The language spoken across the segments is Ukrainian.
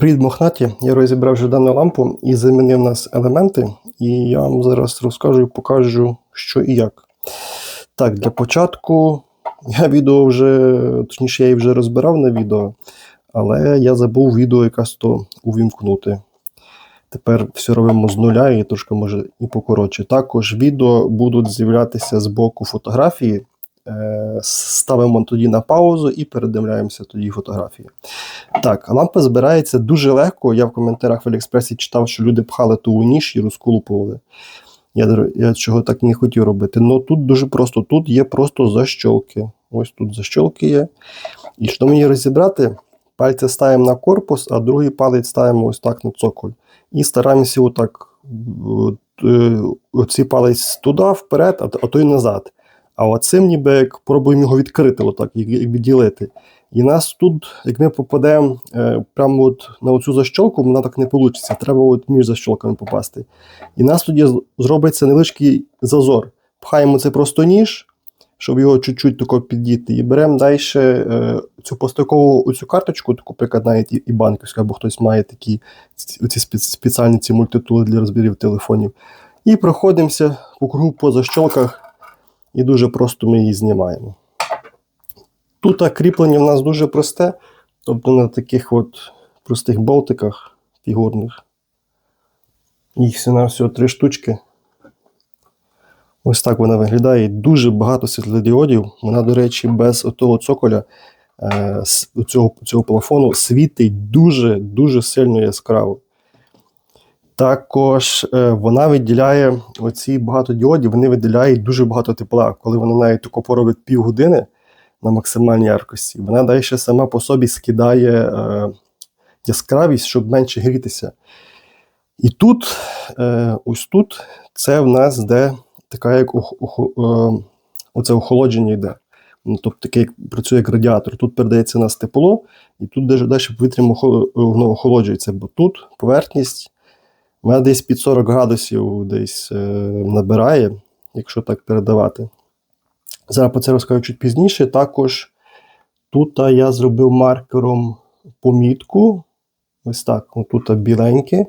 Привіт, мохнаті. Я розібрав вже дану лампу і замінив нас елементи. І я вам зараз розкажу і покажу, що і як. Так, для початку я відео вже, точніше, я її вже розбирав на відео, але я забув відео якась то увімкнути. Тепер все робимо з нуля і трошки може і покоротше. Також відео будуть з'являтися з боку фотографії. Е, ставимо тоді на паузу і передивляємося тоді фотографії. Так, лампа збирається дуже легко. Я в коментарях в Аліекспресі читав, що люди пхали ту у ніж і розколупували. Я я чого так не хотів робити. Ну тут дуже просто. Тут є просто защолки. Ось тут защолки є. І щоб мені розібрати, пальці ставимо на корпус, а другий палець ставимо ось так на цоколь. І стараємося отак, е, оці палець туди, вперед, а то й назад. А оцим ніби як пробуємо його відкрити, отак, як відділити. І нас тут, як ми попадемо е, прямо от на оцю защолку, вона так не вийде. Треба от між защолками попасти. І нас тоді зробиться невеличкий зазор. Пхаємо це просто ніж, щоб його чуть-чуть тако піддіти. І беремо далі е, цю постакову оцю карточку, таку наприклад, навіть і банківську, або хтось має такі оці спеціальні ці мультитули для розбірів телефонів. І проходимося по кругу по защолках. І дуже просто ми її знімаємо. Тут кріплення в нас дуже просте, тобто на таких от простих болтиках фігурних. Їх на всього три штучки. Ось так вона виглядає. Дуже багато світлодіодів. Вона, до речі, без того цоколя е, цього, цього плафону світить дуже-дуже сильно яскраво. Також е, вона виділяє оці багато діодів, вони виділяють дуже багато тепла. Коли вона навіть тако поробить півгодини на максимальній яркості, вона далі сама по собі скидає е, яскравість, щоб менше грітися. І тут, е, ось тут, це в нас де така, як ох, ох, е, оце охолодження йде. Ну, Тобто таке як працює як радіатор. Тут передається у нас тепло, і тут далі повітря воно охолоджується, бо тут поверхність. Вона десь під 40 градусів десь е, набирає, якщо так передавати. Зараз про це розкажу чуть пізніше. Також тут я зробив маркером помітку. Ось так. Тут біленьке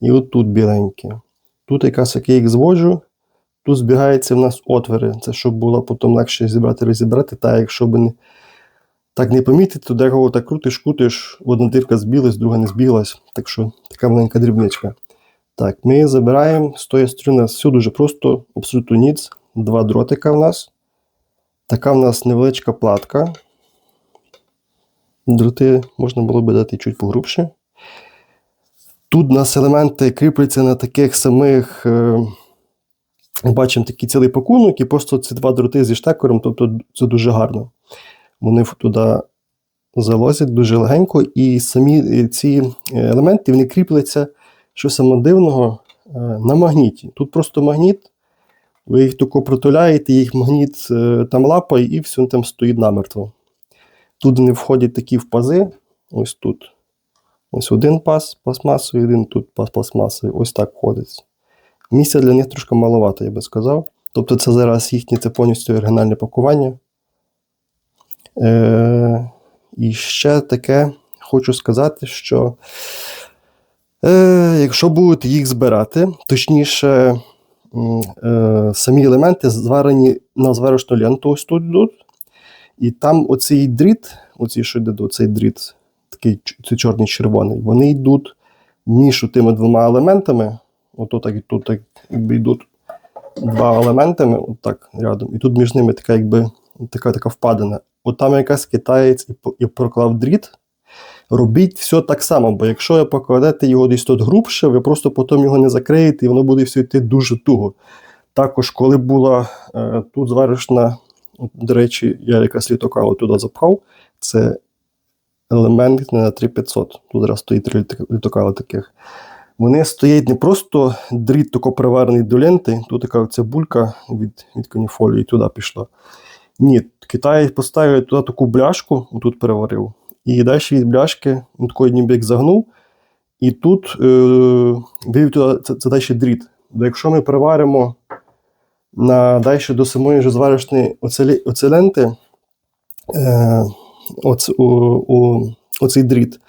і отут біленьке. Тут якраз як я їх зводжу, тут збігаються в нас отвори. Це щоб було потім легше зібрати розібрати. Та якщо б не так не помітити, то декого так крутиш, крутиш, одна дирка збілась, друга не збіглась. Так що така маленька дрібничка. Так, ми забираємо з тої сторони все дуже просто, абсолютно ніц. Два дротика в нас. Така в нас невеличка платка. Дроти можна було би дати чуть погрубше. Тут у нас елементи кріпляться на таких самих, е, бачимо такий цілий пакунок, і просто ці два дроти зі штекером, тобто це дуже гарно. Вони туди залозять дуже легенько, і самі ці елементи вони кріпляться що саме дивного, е, на магніті. Тут просто магніт, ви їх тако протуляєте, їх магніт е, там лапає і все там стоїть намертво. Тут вони входять такі в пази. Ось тут. Ось один пас пластмасовий, один тут пас пластмасовий. Ось так входить. Місця для них трошки маловато, я би сказав. Тобто це зараз їхнє це повністю оригінальне пакування. Е, І ще таке хочу сказати, що Е, Якщо будете їх збирати, точніше, е, самі елементи зварені на зварочну ленту, ось тут йдуть. І там оцей дріт, оці, що йде, оцей дріт, такий цей чорний червоний, вони йдуть між тими двома елементами. Ото так і тут так, якби йдуть два елементами, отак рядом. І тут між ними така якби така така впадина. От там якась китаєць і проклав дріт. Робіть все так само, бо якщо ви покладете його десь тут грубше, ви просто потім його не закриєте і воно буде все йти дуже туго. Також, коли була е, тут зварочна, до речі, я якраз літокалу туди запхав, це елемент на 3500. Тут зараз стоїть три літокали таких. Вони стоять не просто дріт тако приварений до ленти, тут така цибулька від від каніфолії туди пішла. Ні, Китай поставив туди таку бляшку, тут переварив. І далі від бляшки такий ніби як загнув. І тут е, вивів туди це, це далі дріт. Бо якщо ми приваримо на далі до самої ж зварочної оцеленти е, оц, о, о, оцей дріт,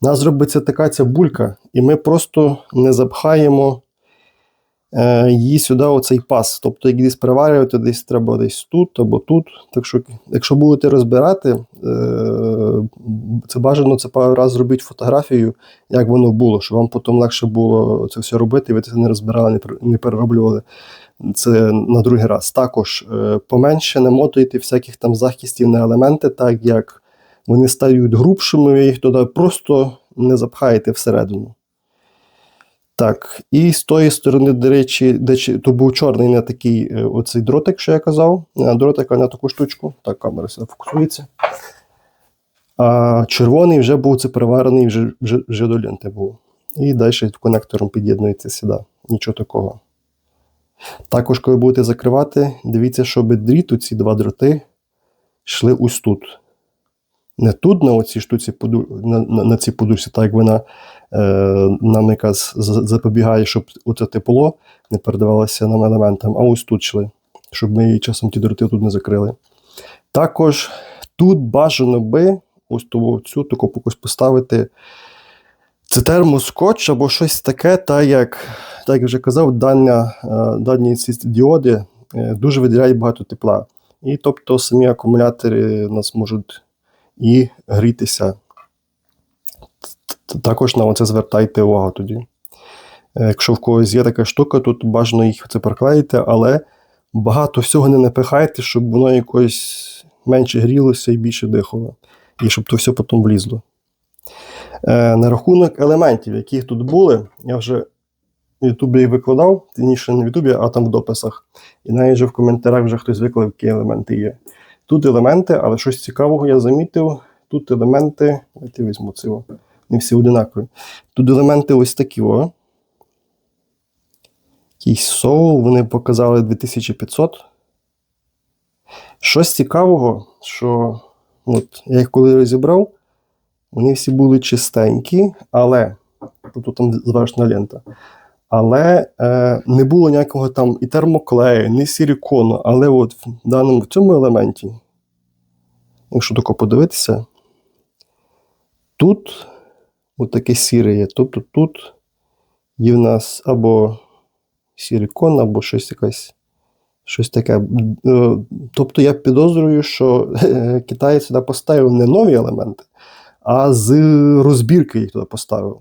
У нас робиться така ця булька, і ми просто не запхаємо її сюди, оцей пас. Тобто, як десь приварювати, десь треба десь тут або тут. Так що, якщо будете розбирати, е, це бажано це пару раз зробити фотографію, як воно було, щоб вам потім легше було це все робити, і ви це не розбирали, не перероблювали це на другий раз. Також е, поменше намотуйте всяких там захистів на елементи, так як вони стають грубшими, ви їх туди просто не запхаєте всередину. Так, і з тої сторони, до речі, де то був чорний не такий е, оцей дротик, що я казав. е, Дротик на таку штучку. Так, камера сюди фокусується. А червоний вже був це приварений вже, вже, вже до ленти був. І далі конектором під'єднується сюди. Нічого такого. Також, коли будете закривати, дивіться, щоб дріт, ці два дроти, йшли ось тут. Не тут, на оцій штуці, на, на, на цій подушці, так як вона е, нам якраз запобігає, щоб оце тепло не передавалося нам елементам, а ось тут йшли, щоб ми її часом ті дроти тут не закрили. Також тут бажано би ось ту цю таку якось поставити. Це термоскотч або щось таке, так як, так як вже казав, дання, е, дані ці діоди е, дуже виділяють багато тепла. І тобто самі акумулятори нас можуть і грітися. Також на це звертайте увагу тоді. Е, Якщо в когось є така штука, тут бажано їх це приклеїти, але багато всього не напихайте, щоб воно якось менше грілося і більше дихало. І щоб то все потім влізло. Е, на рахунок елементів, яких тут були, я вже в Ютубі їх викладав, тініше не в Ютубі, а там в дописах. І навіть вже в коментарях вже хтось виклав, які елементи є. Тут елементи, але щось цікавого я замітив. Тут елементи. Давайте візьму цього. Не всі одинакові. Тут елементи ось такі. о. Якийсь соул, вони показали 2500. Щось цікавого, що от, я їх коли розібрав, вони всі були чистенькі, але тобто там звершна лента. Але е, не було ніякого там і термоклею, ні силікону. Але от в даному в цьому елементі, якщо тако подивитися, тут от таке сіре є. Тобто тут є в нас або силікон, або щось якесь. Щось таке. Е, Тобто я підозрюю, що е, китаєць сюди поставив не нові елементи, а з розбірки їх туди поставив.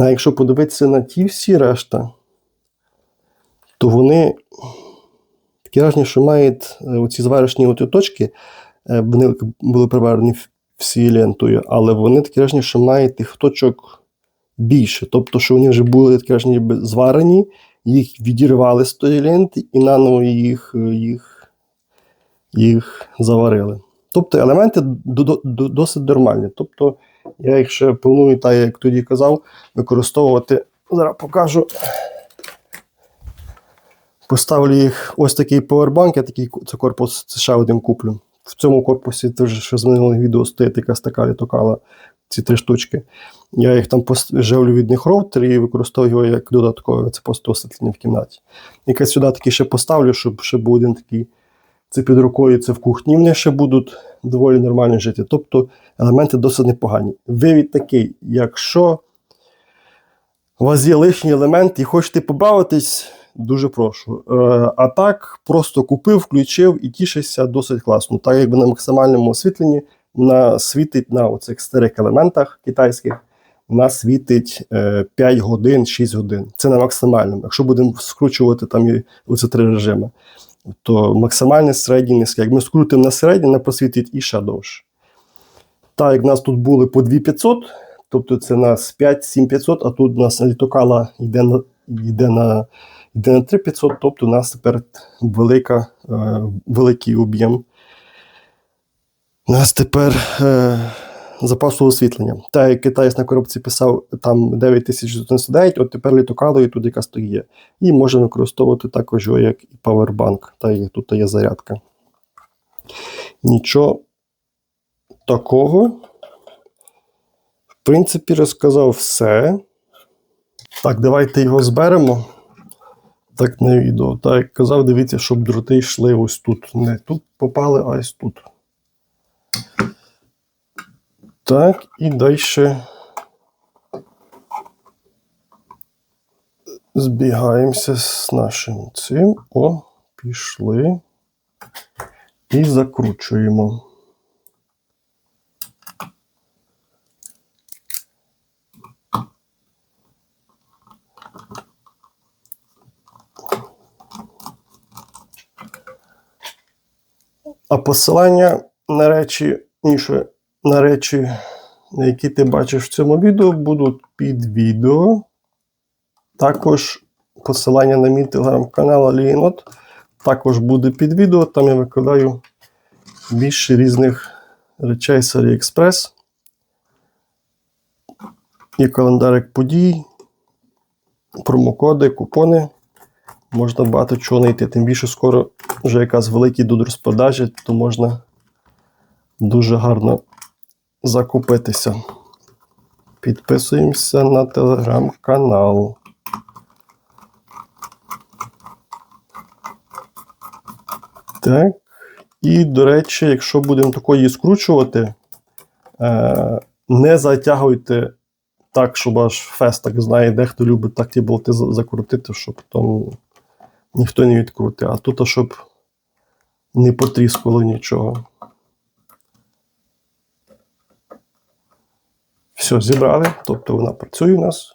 А якщо подивитися на ті всі решта, то вони такі враження, що мають е, оці зварочні оті точки, е, вони були приварені в- всі лентою, але вони такі враження, що мають тих точок більше. Тобто, що вони вже були такі враження, зварені, їх відірвали з тої ленти і наново їх, е, їх, їх заварили. Тобто елементи до- до- до- досить нормальні. Тобто, я їх ще планую, так як тоді казав, використовувати. Зараз покажу. Поставлю їх ось такий повербанк, я такий це корпус це ще один куплю. В цьому корпусі теж ще з минулих відео стоїть така літокала, ці три штучки. Я їх там живлю від них роутер і використовую його як додаткове, це просто освітлення в кімнаті. Якось сюди таки ще поставлю, щоб ще був один такий. Це під рукою, це в кухні вони ще будуть доволі нормально жити. Тобто елементи досить непогані. Вивід такий, якщо у вас є лишній елемент і хочете побавитись, дуже прошу. Е, а так, просто купив, включив і тішишся досить класно. Так якби на максимальному освітленні вона світить на оцих старих елементах китайських, вона світить е, 5 годин, 6 годин. Це на максимальному. Якщо будемо скручувати там і оці три режими, то максимальний середній низький. Як ми скрутимо на середній, вона просвітить і ще довше. Так, як в нас тут були по 2500, тобто це нас 5-7500, а тут у нас літокала йде на, йде на, йде на 3500, тобто у нас тепер велика, е, великий об'єм. У нас тепер е, запасу освітлення. Так, як китаєць на коробці писав, там 9099, от тепер літокалою тут яка стоїть. І можна використовувати також його як і павербанк, так як тут є зарядка. Нічого такого. В принципі, розказав все. Так, давайте його зберемо. Так, на відео. Так, як казав, дивіться, щоб дроти йшли ось тут. Не тут попали, а ось тут. Так, і далі збігаємося з нашим цим. О, пішли. І закручуємо. А посилання на речі, інше, на речі, які ти бачиш в цьому відео, будуть під відео. Також посилання на мій телеграм-канал Алієнот також буде під відео. Там я викладаю більше різних речей з AliExpress. Є календарик подій, промокоди, купони. Можна багато чого знайти. Тим більше скоро вже якраз великі йдуть розпродажі, то можна дуже гарно закупитися. Підписуємося на телеграм-канал. Так. І, до речі, якщо будемо такої скручувати, е, не затягуйте так, щоб аж фест, знає, дехто любить так ті болти закрутити, щоб потім ніхто не відкрутив. А тут, щоб не потріскало нічого. Все, зібрали. Тобто вона працює у нас.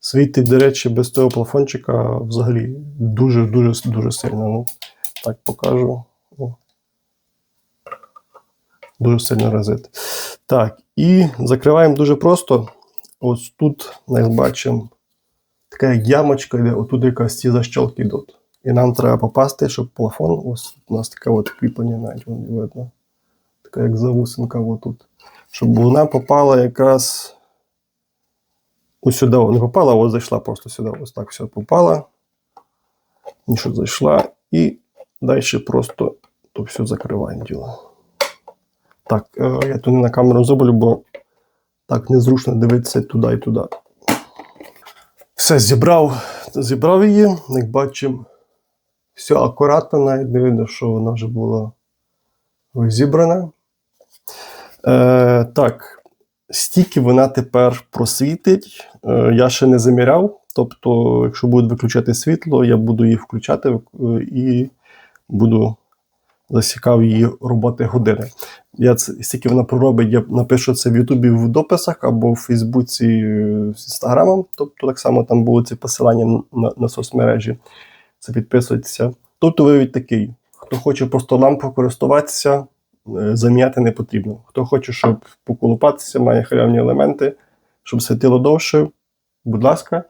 Світить, до речі, без цього плафончика взагалі дуже-дуже дуже сильно. Ну, так покажу. О. Дуже сильно разить. Так, і закриваємо дуже просто. Ось тут, як бачимо, така ямочка йде, отут якраз ці защолки йдуть. І нам треба попасти, щоб плафон, ось у нас таке от кріплення навіть видно. Така як завусинка отут. Щоб вона попала якраз ось сюди не попала, а ось зайшла просто сюди. Ось так все попала. Нічого зайшла. І далі просто то все закриваємо діло. Так, е, я тут не на камеру зроблю, бо так незручно дивитися туди і туди. Все, зібрав, зібрав її, як бачимо, все акуратно, навіть не видно, що вона вже була розібрана. Е, так, стільки вона тепер просвітить. Е, я ще не заміряв. Тобто, якщо будуть виключати світло, я буду її включати е, і буду засікав її роботи години. Я це стільки вона проробить, я напишу це в Ютубі в дописах або в Фейсбуці е, з Інстаграмом. Тобто так само там будуть ці посилання на, на соцмережі. Це підписуйтеся. Тобто вивід такий: хто хоче просто лампу користуватися, заміняти не потрібно. Хто хоче, щоб поколупатися, має халявні елементи, щоб світило довше, будь ласка,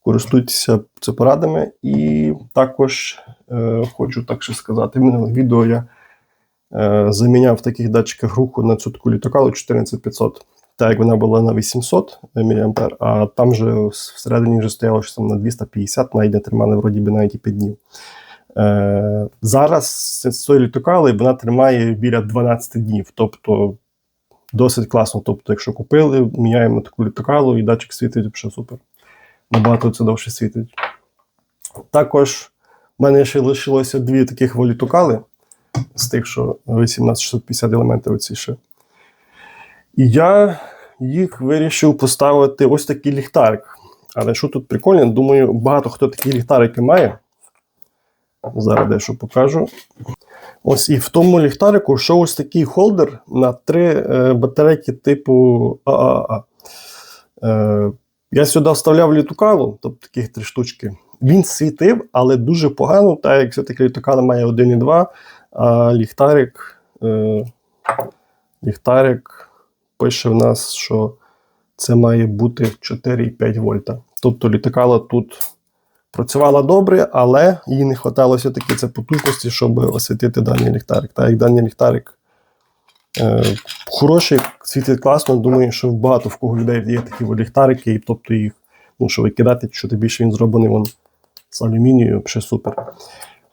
користуйтеся це порадами. І також е, хочу так ще сказати: в минулих відео я е, заміняв в таких датчиках руху на цю літокалу 14500. Так як вона була на 800 мА, а там вже всередині вже стояло що там на 250, навіть не тримали вроді би навіть і 5 днів. Е, зараз з цієї літокали вона тримає біля 12 днів. Тобто досить класно. Тобто, якщо купили, міняємо таку літокалу і датчик світить вже супер. Набагато це довше світить. Також в мене ще лишилося дві таких волітокали з тих, що 18650 елементів оці ще. І я їх вирішив поставити ось такий ліхтарик. Але що тут прикольно, думаю, багато хто такі ліхтарики має. Зараз дещо покажу. Ось і в тому ліхтарику що ось такий холдер на три е, батарейки типу ААА. Е, я сюди вставляв літукалу, тобто таких три штучки. Він світив, але дуже погано, так як все-таки літукала має 1,2, а ліхтарик, е, ліхтарик пише в нас, що це має бути 4,5 вольта. Тобто літакала тут працювала добре, але їй не вистачало все-таки це потужності, щоб освітити даний ліхтарик. Так як даний ліхтарик е, хороший, світить класно. Думаю, що багато в кого людей є такі ліхтарики, і тобто їх ну, що викидати, що тим більше він зроблений вон, з алюмінію, ще супер.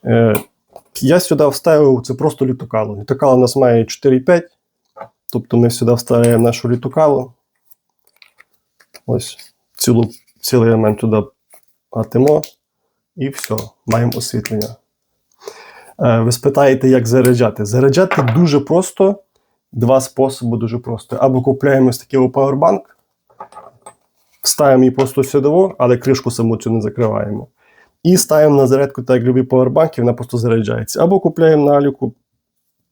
Е, я сюди вставив це просто літокало. Літокало у нас має 4,5. Тобто ми сюди вставляємо нашу літокалу. Ось цілу, цілий елемент туди гатимо. І все, маємо освітлення. Е, ви спитаєте, як заряджати? Заряджати дуже просто. два способи дуже просто. Або купляємо ось такий Powerbank, ставимо її просто сюди, але кришку саму цю не закриваємо. І ставимо на зарядку, так як любі повербанки, вона просто заряджається. Або купляємо на аліку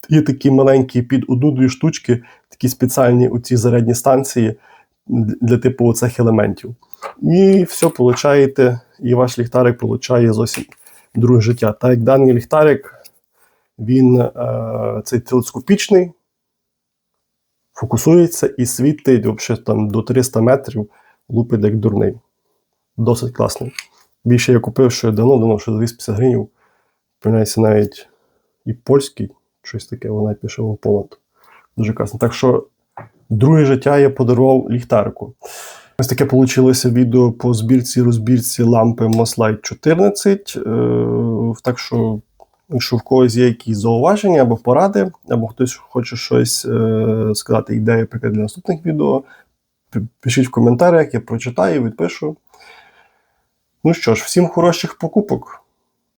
і такі маленькі під одну-дві штучки, такі спеціальні у ці зарядні станції для типу оцих елементів. І все, получаєте, і ваш ліхтарик получає зовсім друге життя. Так як даний ліхтарик, він е, цей телескопічний, фокусується і світить взагалі, там, до 300 метрів, лупить як дурний. Досить класний. Більше я купив, що я давно давно, що за 250 гривень. Появляється навіть і польський, щось таке, вона пише в Поланд. Дуже класно. Так що друге життя я подарував ліхтарику. Ось таке получилося відео по збірці розбірці лампи Moslight 14. Е, так що, якщо в когось є якісь зауваження або поради, або хтось хоче щось е, сказати, ідеї наприклад, для наступних відео, пишіть в коментарях, я прочитаю, відпишу. Ну що ж, всім хороших покупок.